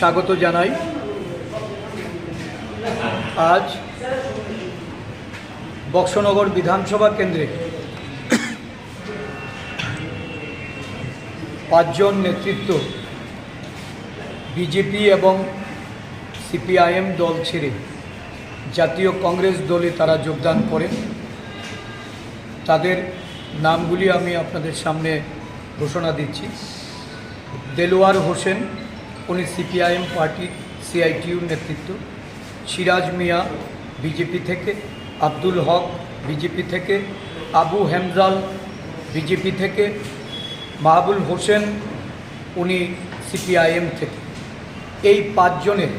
স্বাগত জানাই। আজ বক্সনগর বিধানসভা কেন্দ্রে পাঁচজন নেতৃত্ব বিজেপি এবং সিপিআইএম দল ছেড়ে জাতীয় কংগ্রেস দলে তারা যোগদান করেন। তাদের নামগুলি আমি আপনাদের সামনে ঘোষণা দিচ্ছি। দেলোয়ার হোসেন উনি সিপিআইএম পার্টি সিআইটিউর নেতৃত্ব। সিরাজ মিয়া বিজেপি থেকে, আব্দুল হক বিজেপি থেকে, আবু হেমজাল বিজেপি থেকে, মাহবুল হোসেন উনি সিপিআইএম থেকে। এই পাঁচজনের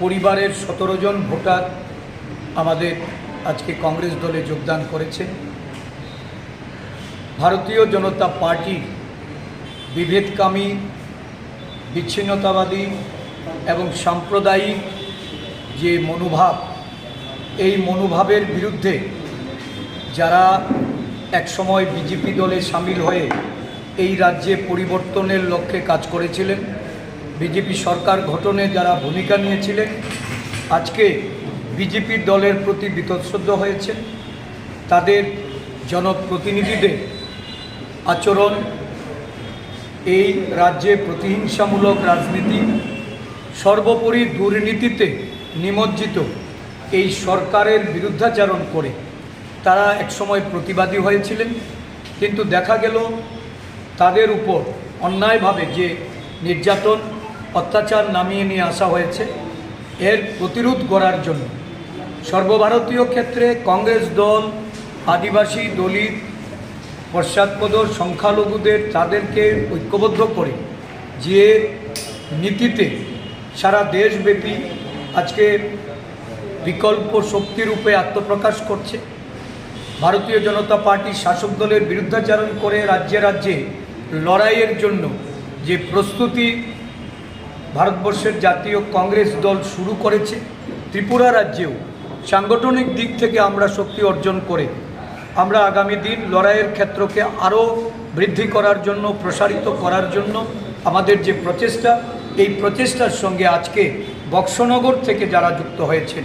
পরিবারের সতেরো জন ভোটার আমাদের আজকে কংগ্রেস দলে যোগদান করেছে। ভারতীয় জনতা পার্টির বিভেদকামী বিচ্ছিন্নতাবাদী এবং সাম্প্রদায়িক যে মনোভাব, এই মনোভাবের বিরুদ্ধে যারা একসময় বিজেপি দলে সামিল হয়ে এই রাজ্যে পরিবর্তনের লক্ষ্যে কাজ করেছিলেন, বিজেপি সরকার গঠনে যারা ভূমিকা নিয়েছিলেন, আজকে বিজেপি দলের প্রতি বিতশ্রদ্ধ হয়েছে। তাদের জনপ্রতিনিধিদের আচরণ এই রাজ্যে প্রতিহিংসামূলক রাজনীতি সর্বোপরি দুর্নীতিতে নিমজ্জিত এই সরকারের বিরুদ্ধাচারণ করে তারা একসময় প্রতিবাদী হয়েছিলেন, কিন্তু দেখা গেল তাদের উপর অন্যায়ভাবে যে নির্যাতন, অত্যাচার নামিয়ে নিয়ে আসা হয়েছে, এর প্রতিরোধ করার জন্য সর্বভারতীয় ক্ষেত্রে কংগ্রেস দল, আদিবাসী দলিত পশ্চাৎপদ সংখ্যালঘুদের তাদেরকে ঐক্যবদ্ধ করে, যে নীতিতে সারা দেশব্যাপী আজকে বিকল্প শক্তিরূপে আত্মপ্রকাশ করছে, ভারতীয় জনতা পার্টি শাসক দলের বিরুদ্ধাচারণ করে রাজ্যে রাজ্যে লড়াইয়ের জন্য যে প্রস্তুতি ভারতবর্ষের জাতীয় কংগ্রেস দল শুরু করেছে, ত্রিপুরা রাজ্যেও সাংগঠনিক দিক থেকে আমরা শক্তি অর্জন করে আমরা আগামী দিন লড়াইয়ের ক্ষেত্রকে আরও বৃদ্ধি করার জন্য, প্রসারিত করার জন্য আমাদের যে প্রচেষ্টা, এই প্রচেষ্টার সঙ্গে আজকে বক্সনগর থেকে যারা যুক্ত হয়েছেন,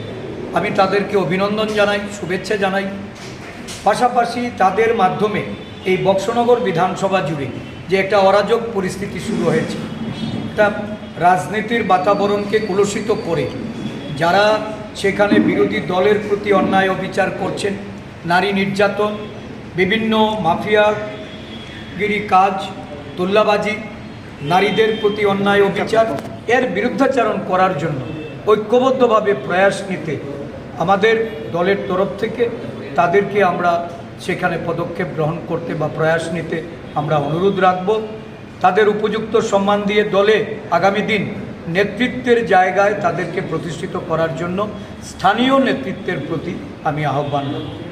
আমি তাদেরকে অভিনন্দন জানাই, শুভেচ্ছা জানাই। পাশাপাশি তাদের মাধ্যমে এই বক্সনগর বিধানসভা জুড়ে যে একটা অরাজক পরিস্থিতি শুরু হয়েছে, তা রাজনীতির বাতাবরণকে কুলসিত করে যারা সেখানে বিরোধী দলের প্রতি অন্যায় অবিচার করছেন নারী নির্যাতন, বিভিন্ন মাফিয়াগিরি কাজ, তুল্লাবাজি, নারীদের প্রতি অন্যায় অবিচার এর বিরুদ্ধাচারণ করার জন্য ঐক্যবদ্ধভাবে প্রয়াস নিতে আমাদের দলের তরফ থেকে তাদেরকে আমরা সেখানে পদক্ষেপ গ্রহণ করতে বা প্রয়াস নিতে আমরা অনুরোধ রাখব। তাদের উপযুক্ত সম্মান দিয়ে দলে আগামী দিন নেতৃত্বের জায়গায় তাদেরকে প্রতিষ্ঠিত করার জন্য স্থানীয় নেতৃত্বের প্রতি আমি আহ্বান রাখব